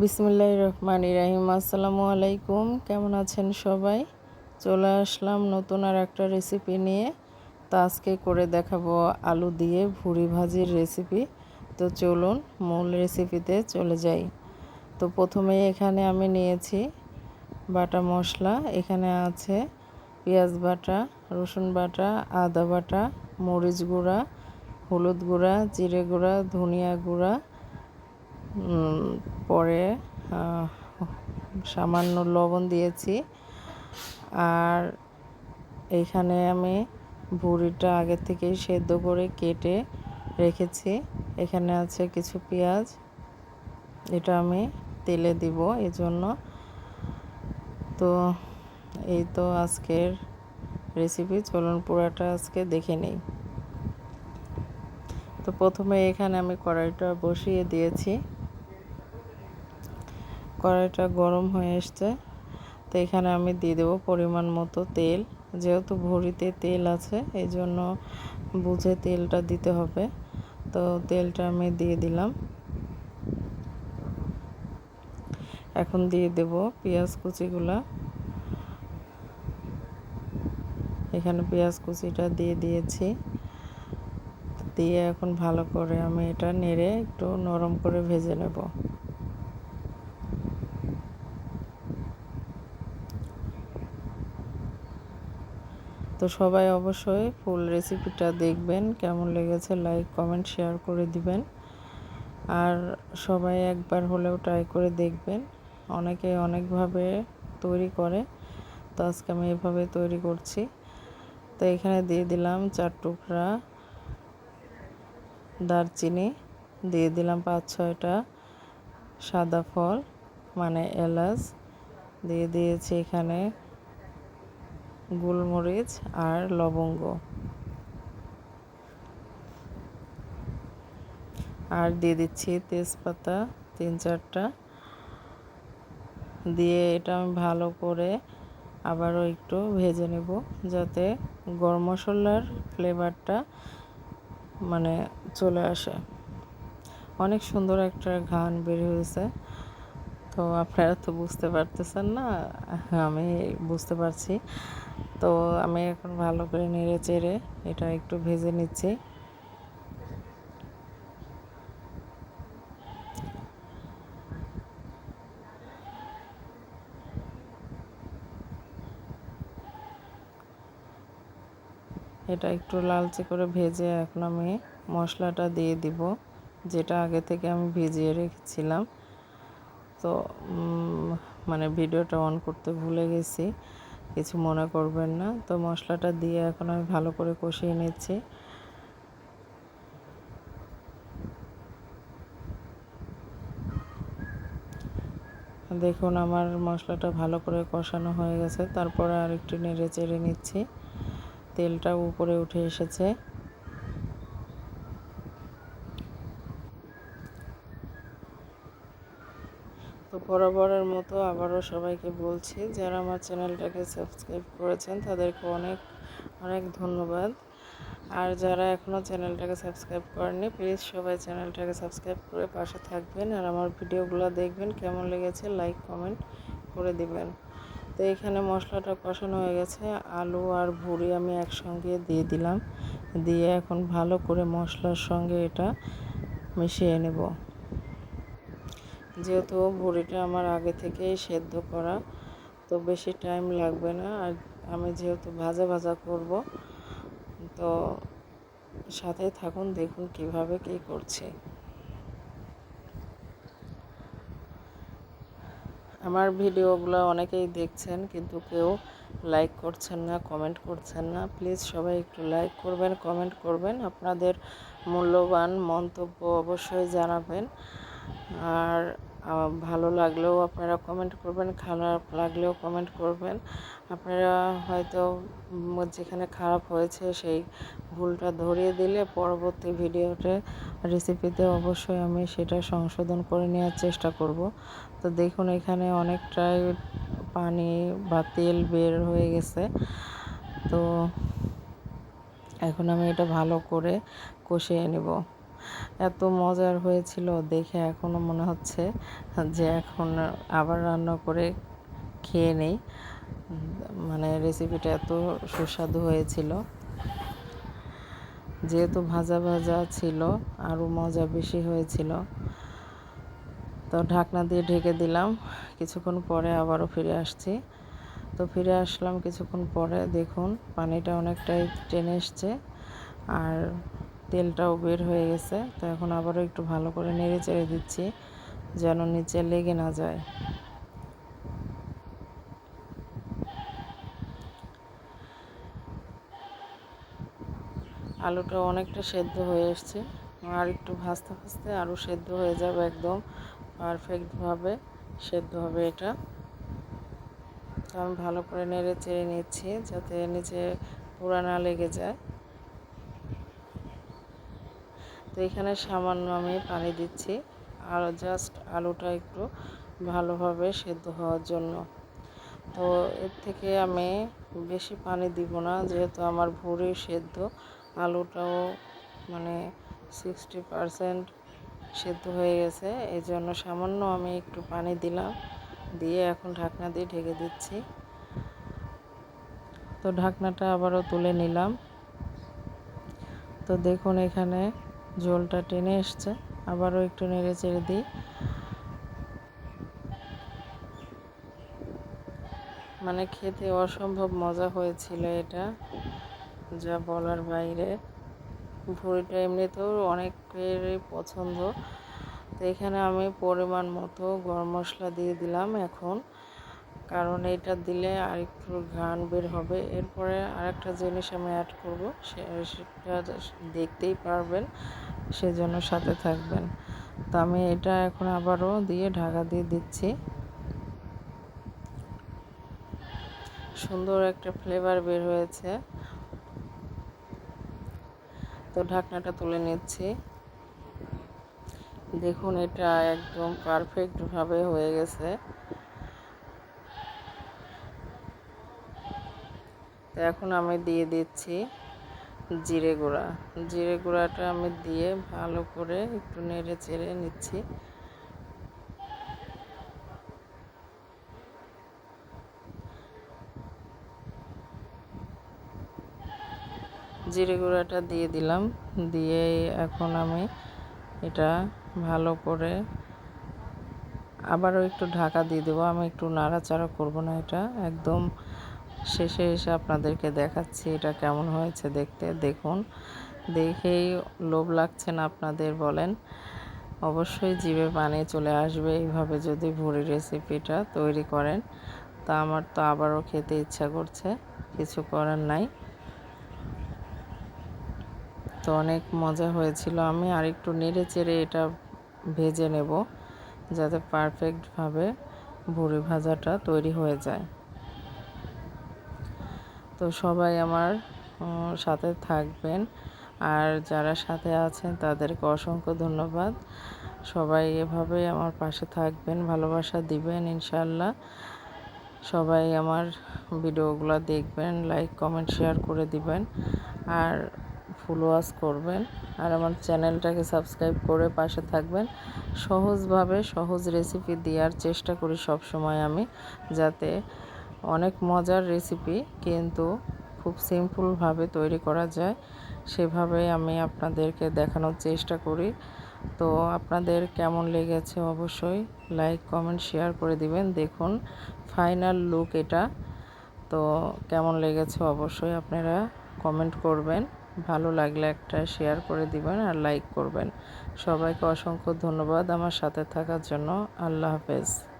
বিসমুল্লাহ রহমান ইরাহিম আসসালামু আলাইকুম। কেমন আছেন সবাই? চলে আসলাম নতুন আর একটা রেসিপি নিয়ে। তো আজকে করে দেখাবো আলু দিয়ে ভুড়ি ভাজির রেসিপি তো চলুন মূল রেসিপিতে চলে যাই। তো প্রথমে এখানে আমি নিয়েছি বাটা মশলা। এখানে আছে পেঁয়াজ বাটা, রসুন বাটা, আদা বাটা, মরিচ গুঁড়া, হলুদ গুঁড়া, জিরে গুঁড়া, ধনিয়া গুঁড়া পরে সামান্য লবণ দিয়েছি। আর এইখানে আমি ভুড়িটা আগে থেকেই সেদ্ধ করে কেটে রেখেছি। এখানে আছে কিছু পেঁয়াজ। এটা আমি তেলে দিব এই জন্য তো এই তো আজকের রেসিপি চলুন পোড়াটা আজকে দেখে নেই। তো প্রথমে এখানে আমি কড়াইটা বসিয়ে দিয়েছি। কড়াইটা গরম হয়ে এসছে। তো এখানে আমি দিয়ে দেবো পরিমাণ মতো তেল। যেহেতু ভরিতে তেল আছে, এই জন্য বুঝে তেলটা দিতে হবে। তো তেলটা আমি দিয়ে দিলাম। এখন দিয়ে দেব পেঁয়াজ কুচিগুলা। এখানে পেঁয়াজ কুচিটা দিয়ে দিয়েছি। দিয়ে এখন ভালো করে আমি এটা নেড়ে একটু নরম করে ভেজে নেব। তো সবাই অবশ্যই ফুল রেসিপিটা দেখবেন, কেমন লেগেছে লাইক কমেন্ট শেয়ার করে দিবেন। আর সবাই একবার হলেও ট্রাই করে দেখবেন, অনেকে অনেকভাবে তৈরি করে, তো আজকে আমি এভাবে তৈরি করছি। তো এখানে দিয়ে দিলাম চার টুকরা দারচিনি, দিয়ে দিলাম পাঁচ ছয়টা সাদা ফল মানে এলাচ, দিয়ে দিয়েছি এখানে গোলমরিচ আর লবঙ্গ। আর দিয়ে দিচ্ছি তেজপাতা তিন চারটা। দিয়ে এটা আমি ভালো করে আবারও একটু ভেজে নেব যাতে গরম মশলার ফ্লেভারটা মানে চলে আসে। অনেক সুন্দর একটা ঘান বের হয়েছে। তো আপনারা তো বুঝতে পারতেছেন না, আমি বুঝতে পারছি। তো আমি এখন ভালো করে নেড়ে চেড়ে এটা একটু ভেজে নিচ্ছি। এটা একটু লালচে করে ভেজে এখন আমি মশলাটা দিয়ে দিব, যেটা আগে থেকে আমি ভিজিয়ে রেখেছিলাম। তো মানে ভিডিওটা অন করতে ভুলে গেছি। কিছু মনে করবেন না। তো মশলাটা দিয়ে এখন আমি ভালো করে কষিয়ে নিচ্ছি। দেখুন, আমার মশলাটা ভালো করে কষানো হয়ে গেছে। তারপরে আরেকটু নেড়ে চেড়ে নিচ্ছি। তেলটা উপরে উঠে এসেছে। তো বরাবরের মতো আবারও সবাইকে বলছি, যারা আমার চ্যানেলটাকে সাবস্ক্রাইব করেছেন, তাদেরকে অনেক অনেক ধন্যবাদ। আর যারা এখনও চ্যানেলটাকে সাবস্ক্রাইব করেননি, প্লিজ সবাই চ্যানেলটাকে সাবস্ক্রাইব করে পাশে থাকবেন আর আমার ভিডিওগুলো দেখবেন, কেমন লেগেছে লাইক, কমেন্ট করে দিবেন। তো এখানে মশলাটা কষানো হয়ে গেছে, আলু আর ভুড়ি আমি একসঙ্গে দিয়ে দিলাম। দিয়ে এখন ভালো করে মশলার সঙ্গে এটা মিশিয়ে নেব। যেহেতু ভুড়িটা আমার আগে থেকেই সেদ্ধ করা, তো বেশি টাইম লাগবে না। আর আমি যেহেতু ভাজা ভাজা করব, তো সাথে থাকুন, দেখুন কীভাবে কি করছি। আমার ভিডিওগুলো অনেকেই দেখছেন, কিন্তু কেউ লাইক করছেন না কমেন্ট করছেন না। প্লিজ সবাই একটু লাইক করবেন কমেন্ট করবেন। আপনাদের মূল্যবান মন্তব্য অবশ্যই জানাবেন। আর ভালো লাগলেও আপনারা কমেন্ট করবেন, খারাপ লাগলেও কমেন্ট করবেন। আপনারা হয়তো যেখানে খারাপ হয়েছে সেই ভুলটা ধরিয়ে দিলে পরবর্তী ভিডিওতে রেসিপিতে অবশ্যই আমি সেটা সংশোধন করে নেওয়ার চেষ্টা করব। তো দেখুন, এখানে অনেকটাই পানি বা তেল বের হয়ে গেছে। তো এখন আমি এটা ভালো করে কষিয়ে নেব। এত মজার হয়েছিল দেখে এখনও মনে হচ্ছে যে এখন আবার রান্না করে খেয়ে নেই। মানে রেসিপিটা এত সুস্বাদু হয়েছিল। যেহেতু ভাজা ভাজা ছিল, আরও মজা বেশি হয়েছিল। তো ঢাকনা দিয়ে ঢেকে দিলাম। কিছুক্ষণ পরে আবারও ফিরে আসছি। তো ফিরে আসলাম কিছুক্ষণ পরে। দেখুন, পানিটা অনেকটাই টেনে এসছে। আর তেলটাও বের হয়ে গেছে, তো এখন আবারও একটু ভালো করে নেড়ে চেড়ে দিচ্ছি যেন নিচে লেগে না যায়। আলুটা অনেকটা সেদ্ধ হয়ে এসছে, আর একটু ভাজতে ভাজতে আরও সেদ্ধ হয়ে যাবে একদম পারফেক্টভাবে সেদ্ধ হবে এটা। তো আমি ভালো করে নেড়ে চেড়ে নিচ্ছি যাতে নিচে পোড়া না লেগে যায়। তো এখানে সামান্য আমি পানি দিচ্ছি আর জাস্ট আলুটা একটু ভালোভাবে সেদ্ধ হওয়ার জন্য। তো এর থেকে আমি বেশি পানি দিব না, যেহেতু আমার ভুড়ি সেদ্ধ। আলুটাও মানে সিক্সটি পারসেন্ট সেদ্ধ হয়ে গেছে এই জন্য সামান্য আমি একটু পানি দিলাম, দিয়ে এখন ঢাকনা দিয়ে ঢেকে দিচ্ছি। তো ঢাকনাটা আবারও তুলে নিলাম। তো দেখুন এখানে ঝোলটা টেনে এসছে। আবারও একটু নেড়ে চেড়ে দিই। মানে খেতে অসম্ভব মজা হয়েছিল এটা, যা বলার বাইরে। ভুড়িটা এমনিতেও অনেকেরই পছন্দ। তো এখানে আমি পরিমাণ মতো গরম মশলা দিয়ে দিলাম এখন। কারণ এটা দিলে আর একটু ঘ্রাণ বের হবে। এরপরে আরেকটা জিনিস আমি অ্যাড করব সেটা দেখতেই পারবেন, সেজন্য সাথে থাকবেন। তো আমি এটা এখন আবারও দিয়ে ঢাকা দিয়ে দিচ্ছি। সুন্দর একটা ফ্লেভার বের হয়েছে। তো ঢাকনাটা তুলে নিচ্ছি। দেখুন, এটা একদম পারফেক্টভাবে হয়ে গেছে। তো এখন আমি দিয়ে দিচ্ছি জিরে গুঁড়া। জিরে গুঁড়াটা আমি দিয়ে ভালো করে একটু নেড়ে চেড়ে নিচ্ছি। জিরে গুঁড়াটা দিয়ে দিলাম। দিয়ে এখন আমি এটা ভালো করে আবারও একটু ঢাকা দিয়ে দেবো। আমি একটু নাড়াচাড়া করব না এটা। একদম শেষে এসে আপনাদেরকে দেখাচ্ছি এটা কেমন হয়েছে দেখতে। দেখুন, দেখেই লোভ লাগছে না আপনাদের বলেন। অবশ্যই জিভে পানি চলে আসবে, এইভাবে যদি ভুড়ি রেসিপিটা তৈরি করেন, তা আমার তো আবারও খেতে ইচ্ছা করছে, কিছু করার নাই। তো অনেক মজা হয়েছিল। আমি আর একটু নেড়ে চেড়ে এটা ভেজে নেব, যাতে পারফেক্টভাবে ভুড়ি ভাজাটা তৈরি হয়ে যায়। তো সবাই আমার সাথে থাকবেন। আর যারা সাথে আছেন, তাদেরকে অসংখ্য ধন্যবাদ। সবাই এভাবেই আমার পাশে থাকবেন, ভালোবাসা দিবেন ইনশাল্লাহ সবাই আমার ভিডিওগুলো দেখবেন, লাইক, কমেন্ট, শেয়ার করে দিবেন আর ফুল ওয়াশ করবেন। আর আমার চ্যানেলটাকে সাবস্ক্রাইব করে পাশে থাকবেন। সহজভাবে সহজ রেসিপি দেওয়ার চেষ্টা করি সব সময় আমি, যাতে অনেক মজার রেসিপি কিন্তু খুব সিম্পলভাবে তৈরি করা যায়। সেভাবে আমি আপনাদেরকে দেখানোর চেষ্টা করি। তো আপনাদের কেমন লেগেছে অবশ্যই লাইক কমেন্ট শেয়ার করে দিবেন। দেখুন ফাইনাল লুক এটা। তো কেমন লেগেছে অবশ্যই আপনারা কমেন্ট করবেন। ভালো লাগলে একটা শেয়ার করে দিবেন আর লাইক করবেন। সবাইকে অসংখ্য ধন্যবাদ আমার সাথে থাকার জন্য। আল্লাহ হাফেজ।